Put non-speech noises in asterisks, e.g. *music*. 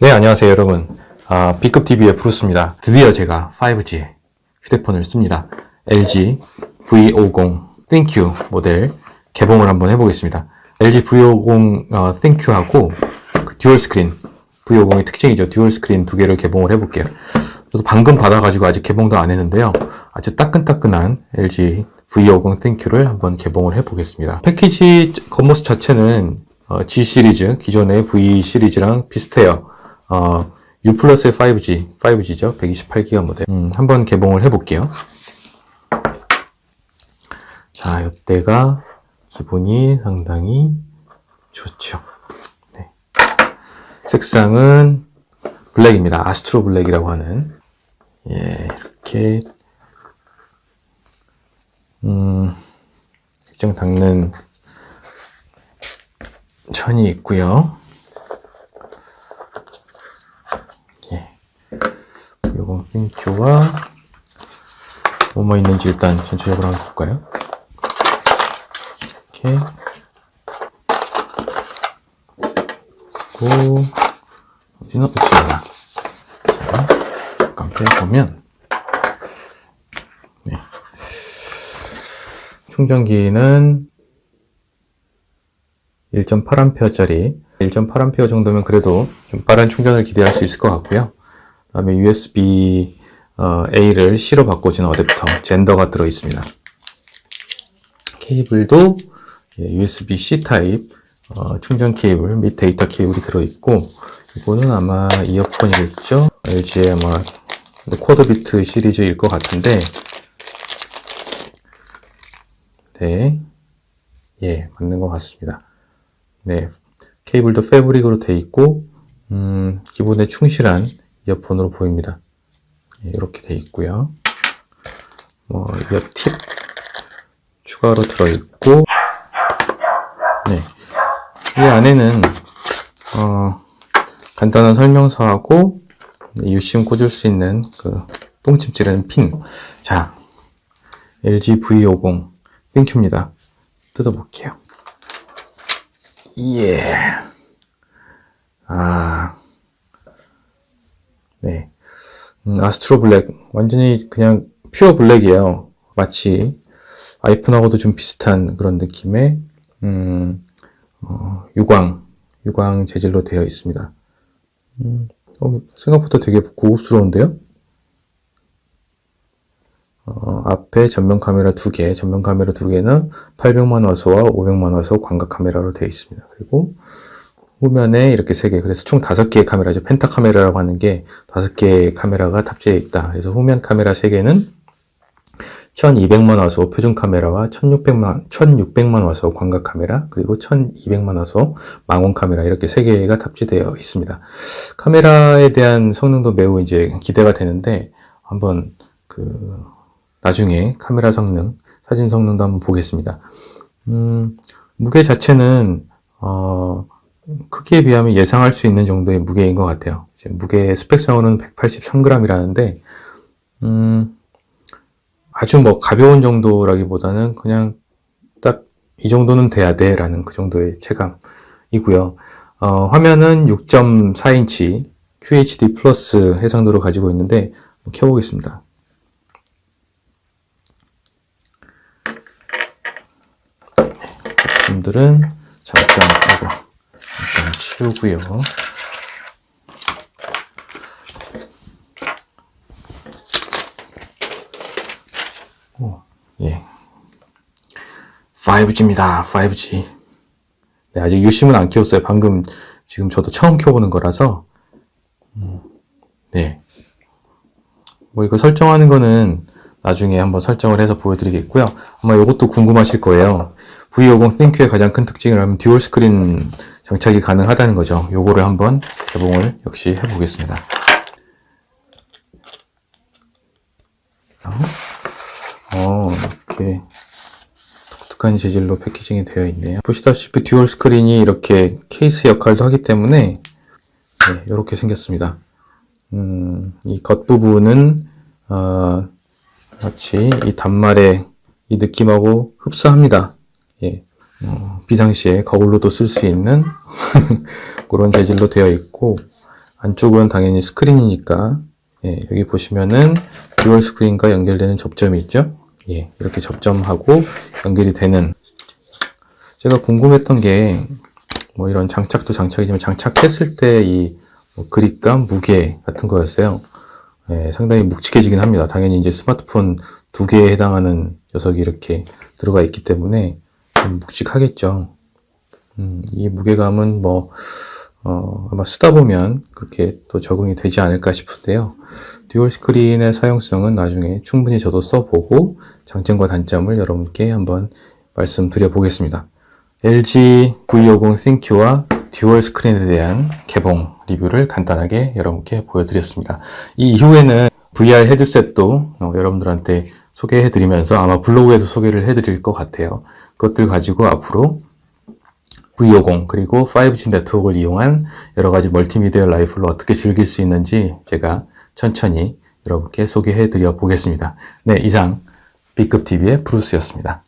네, 안녕하세요, 여러분. 아, B급 TV의 브루스입니다. 드디어 제가 5G 휴대폰을 씁니다. LG V50 ThinQ 모델 개봉을 한번 해보겠습니다. LG V50 어, ThinQ하고 그 듀얼 스크린, V50의 특징이죠. 듀얼 스크린 두 개를 개봉을 해볼게요. 저도 방금 받아가지고 아직 개봉도 안 했는데요. 아주 따끈따끈한 LG V50 ThinQ를 한번 개봉을 해보겠습니다. 패키지 겉모습 자체는 어, G 시리즈, 기존의 V 시리즈랑 비슷해요. 어, U 플러스의 5G, 5G죠. 128기가 모델. 음, 한번 개봉을 해볼게요. 자, 이때가 기분이 상당히 좋죠. 네. 색상은 블랙입니다. 아스트로 블랙이라고 하는. 예, 이렇게, 음, 일정 닦는 천이 있고요. 요거 땡큐와 뭐뭐 있는지 일단 전체적으로 한번 볼까요? 이렇게 그리고 여기는 없습니다. 자, 잠깐 빼보면 네. 충전기는 1.8A짜리 1.8A 정도면 그래도 좀 빠른 충전을 기대할 수 있을 것 같고요. 그 다음에 USB 어, A를 C로 바꿔주는 어댑터 젠더가 들어 있습니다. 케이블도 예, USB C 타입 어, 충전 케이블 및 데이터 케이블이 들어 있고 이거는 아마 이어폰이겠죠? LG의 아마 쿼드비트 시리즈일 것 같은데 네, 예 맞는 것 같습니다. 네, 케이블도 패브릭으로 돼 있고 음, 기본에 충실한 이어폰으로 보입니다. 예, 이렇게 돼 있고요. 뭐 이어 팁 추가로 들어 있고, 네, 이 안에는 어, 간단한 설명서하고 유심 꽂을 수 있는 그 똥침 찌르는 핀. 자, LG V50 땡큐입니다. 뜯어볼게요. 예. 아. 네. 음, 아스트로 블랙. 완전히 그냥 퓨어 블랙이에요. 마치 아이폰하고도 좀 비슷한 그런 느낌의, 음, 어, 유광, 유광 재질로 되어 있습니다. 음, 어, 생각보다 되게 고급스러운데요? 어, 앞에 전면 카메라 두 개, 전면 카메라 두 개는 800만 화소와 500만 화소 광각 카메라로 되어 있습니다. 그리고 후면에 이렇게 세 개, 그래서 총 다섯 개의 카메라죠. 펜타 카메라라고 하는 게 다섯 개의 카메라가 탑재해 있다. 그래서 후면 카메라 세 개는 1200만 화소 표준 카메라와 1600만, 1600만 화소 광각 카메라, 그리고 1200만 화소 망원 카메라 이렇게 세 개가 탑재되어 있습니다. 카메라에 대한 성능도 매우 이제 기대가 되는데 한번 그 나중에 카메라 성능, 사진 성능도 한번 보겠습니다. 음, 무게 자체는 어, 크기에 비하면 예상할 수 있는 정도의 무게인 것 같아요. 무게 스펙상으로는 183g이라는데, 음, 아주 뭐 가벼운 정도라기보다는 그냥 딱 이 정도는 돼야 돼 라는 그 정도의 체감이고요. 어, 화면은 6.4인치 QHD 플러스 해상도를 가지고 있는데, 켜보겠습니다. 분들은 잠깐, 아이고. 일단 치우고요. 오, 예. 5G입니다. 5G. 네, 아직 유심은 안 키웠어요. 방금 지금 저도 처음 켜보는 거라서. 음, 네. 뭐 이거 설정하는 거는 나중에 한번 설정을 해서 보여드리겠고요. 아마 이것도 궁금하실 거예요. V50 ThinQ의 가장 큰 특징이라면 듀얼 스크린 장착이 가능하다는 거죠. 요거를 한번 개봉을 역시 해보겠습니다. 어, 이렇게 독특한 재질로 패키징이 되어 있네요. 보시다시피 듀얼 스크린이 이렇게 케이스 역할도 하기 때문에 네, 이렇게 생겼습니다. 음, 이 겉부분은 어, 마치 이 단말의 이 느낌하고 흡사합니다. 예, 어, 비상시에 거울로도 쓸 수 있는 *laughs* 그런 재질로 되어 있고 안쪽은 당연히 스크린이니까 예, 여기 보시면은 듀얼 스크린과 연결되는 접점이 있죠. 예, 이렇게 접점하고 연결이 되는 제가 궁금했던 게 뭐 이런 장착도 장착이지만 장착했을 때이 뭐 그립감, 무게 같은 거였어요. 예, 상당히 묵직해지긴 합니다. 당연히 이제 스마트폰 두 개에 해당하는 녀석이 이렇게 들어가 있기 때문에 좀 묵직하겠죠. 음, 이 무게감은 뭐, 어, 아마 쓰다 보면 그렇게 또 적응이 되지 않을까 싶은데요. 듀얼 스크린의 사용성은 나중에 충분히 저도 써보고 장점과 단점을 여러분께 한번 말씀드려 보겠습니다. LG V50 ThinQ와 듀얼 스크린에 대한 개봉 리뷰를 간단하게 여러분께 보여드렸습니다. 이 이후에는 VR 헤드셋도 어, 여러분들한테 소개해드리면서 아마 블로그에서 소개를 해드릴 것 같아요. 그것들 가지고 앞으로 V50 그리고 5G 네트워크를 이용한 여러 가지 멀티미디어 라이프를 어떻게 즐길 수 있는지 제가 천천히 여러분께 소개해 드려 보겠습니다. 네, 이상 B급 TV의 브루스였습니다.